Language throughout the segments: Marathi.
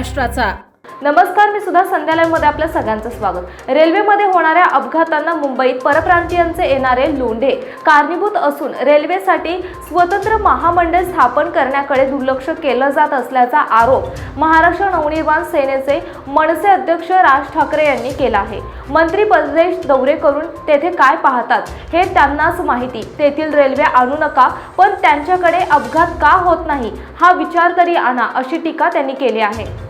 महाराष्ट्राचा. नमस्कार मी सुद्धा संध्यालयमध्ये आपल्या सगळ्यांचं स्वागत. रेल्वेमध्ये होणाऱ्या अपघातांना मुंबईत परप्रांतीयांचे येणारे लोंढे. कारणीभूत असून रेल्वेसाठी स्वतंत्र महामंडळ स्थापन करण्याकडे दुर्लक्ष केलं जात असल्याचा आरोप महाराष्ट्र नवनिर्माण सेनेचे मनसे अध्यक्ष राज ठाकरे यांनी केला आहे. मंत्री परदेश दौरे करून तेथे काय पाहतात हे त्यांनाच माहिती. तेथील रेल्वे आणू नका पण त्यांच्याकडे अपघात का होत नाही हा विचार तरी आणा अशी टीका त्यांनी केली आहे.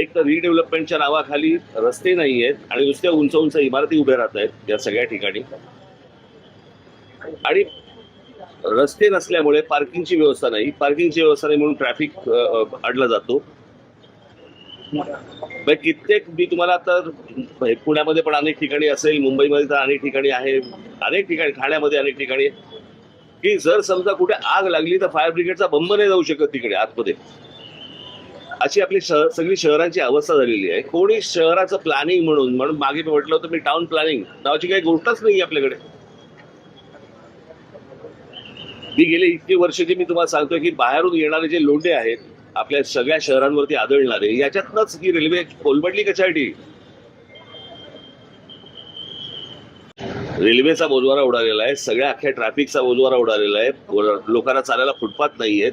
एक तर रिडेव्हलपमेंटच्या नावाखाली रस्ते नाही आहेत आणि नुसत्या उंच उंच इमारती उभ्या राहत आहेत या सगळ्या ठिकाणी. आणि रस्ते नसल्यामुळे पार्किंगची व्यवस्था नाही. पार्किंगची व्यवस्था नाही म्हणून ट्रॅफिक अडला जातो. म्हणजे कित्येक मी तुम्हाला तर पुण्यामध्ये पण अनेक ठिकाणी असेल मुंबईमध्ये तर अनेक ठिकाणी आहे अनेक ठिकाणी ठाण्यामध्ये अनेक ठिकाणी की जर समजा कुठे आग लागली तर फायर ब्रिगेडचा बंब नाही जाऊ शकत तिकडे आतमध्ये. अशी आपली शहर सगळी शहरांची अवस्था झालेली आहे. कोणी शहराचं प्लॅनिंग म्हणून म्हणून मागे म्हटलं होतं मी टाउन प्लॅनिंग नावाची काही गोष्टच नाही आपल्याकडे. मी गेले इतके वर्ष जे मी तुम्हाला सांगतोय की बाहेरून येणारे जे लोंढे आहेत आपल्या सगळ्या शहरांवरती आदळणारे याच्यातनच ही रेल्वे कोलमडली कशासाठी रेल्वेचा बोजवारा उडालेला आहे सगळ्या अख्ख्या ट्रॅफिकचा बोजवारा उडालेला आहे. लोकांना चालायला फुटपाथ नाही आहेत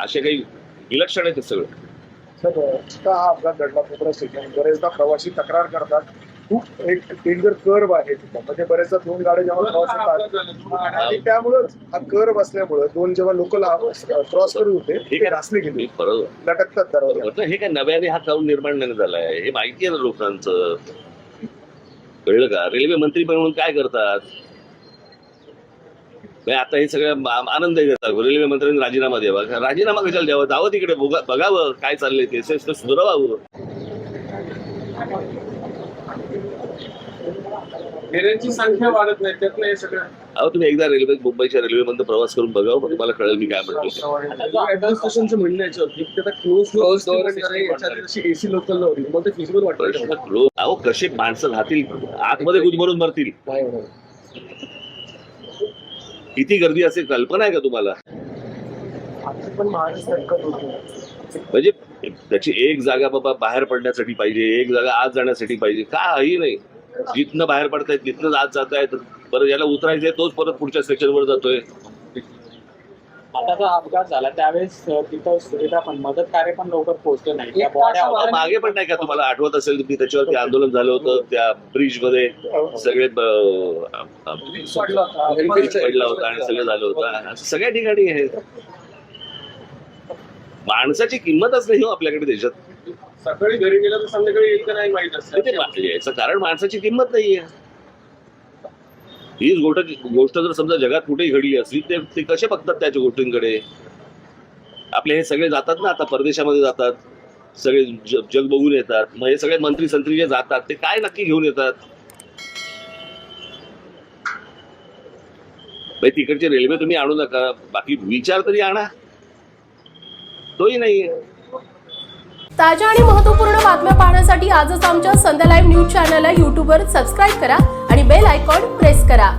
असे काही विलक्षण आहे ते सगळं. सर का हा अपघात घडला कोपरा स्टेशन बरेचदा प्रवासी तक्रार करतात. खूप एक डेंजर कर्व आहे तिथं. म्हणजे बरेचदा दोन गाड्या जेव्हा क्रॉस होतात आणि त्यामुळं हा कर्व असल्यामुळं दोन जेव्हा लोकल क्रॉस करत होते ते आहे. घासले गेले. परत लटकतात दरवाजा. म्हटलं हे काय नव्याने हा काऊन निर्माण नाही झालाय? हे माहिती आहे ना लोकांचं? कळलं का? रेल्वे मंत्री म्हणून काय करतात? आता हे सगळं आनंद घेतात रेल्वे मंत्र्यांनी राजीनामा द्यावा राजीनामा कशाला द्यावा? जावं तिकडे बघा- बघावं काय चाललंय ते. ते सुधारावं फेऱ्यांची संख्या वाढत नाही त्यातनं हे सगळं. अहो तुम्ही एकदा रेल्वे मुंबईच्या रेल्वेमधून प्रवास करून बघावं मग तुम्हाला कळेल मी काय म्हणतो. ऍडमिनिस्ट्रेशनचं म्हणणं आहे याच्यावरती की त्याचा क्लोज क्लोज एसी लोकल नव्हती मग ते फिजिबल प्रश्न वाटतं लो- अहो कसे माणसं राहतील? आतमध्ये गुदमरून मरतील. किती गर्दी असेल कल्पना आहे का तुम्हाला? म्हणजे त्याची एक जागा बाबा बाहेर पडण्यासाठी पाहिजे एक जागा आत जाण्यासाठी पाहिजे काही नाही. जिथनं बाहेर पडतायत तिथनं आत जात आहेत बरं ज्याला उतरायचंय तोच परत पुढच्या सेक्शनवर जातोय. आता जो अपघात झाला त्यावेळेस तिथं सुविधा पण मदत कार्य पण लवकर पोहोचलं नाही. त्या बॉड्या होत्या. मागे पण नाही का तुम्हाला आठवत असेल की त्याच्यावरती आंदोलन झालं होतं त्या ब्रिजमध्ये सगळे पडला होता. ब्रिज पडला होता आणि सगळं झालं होतं. असं सगळ्या ठिकाणी आहे माणसाची किंमतच नाही हो आपल्याकडे देशात. सकाळी घरी गेलं तर संध्याकाळी येतं नाही माहीत असतं. ते मा- याचं कारण माणसाची किंमत नाहीये. हीच गोष्ट गोष्ट जर समजा जगात कुठेही घडली असली ते ते कसे बघतात त्याच्या गोष्टींकडे? आपले हे सगळे जातात ना आता परदेशामध्ये जातात. सगळे जग जग बघून येतात. मग हे सगळे मंत्री संत्री जे जातात ते काय नक्की घेऊन येतात? तिकडचे तिकडची रेल्वे तुम्ही आणू नका. बाकी विचार तरी आणा. तोही नाहीये. ताज्या आणि महत्त्वपूर्ण बातम्या पाहण्यासाठी आजच आमच्या संध्या लाईव्ह न्यूज चॅनलला युट्यूबवर सबस्क्राईब करा. आणि बेल आयकॉन प्रेस करा.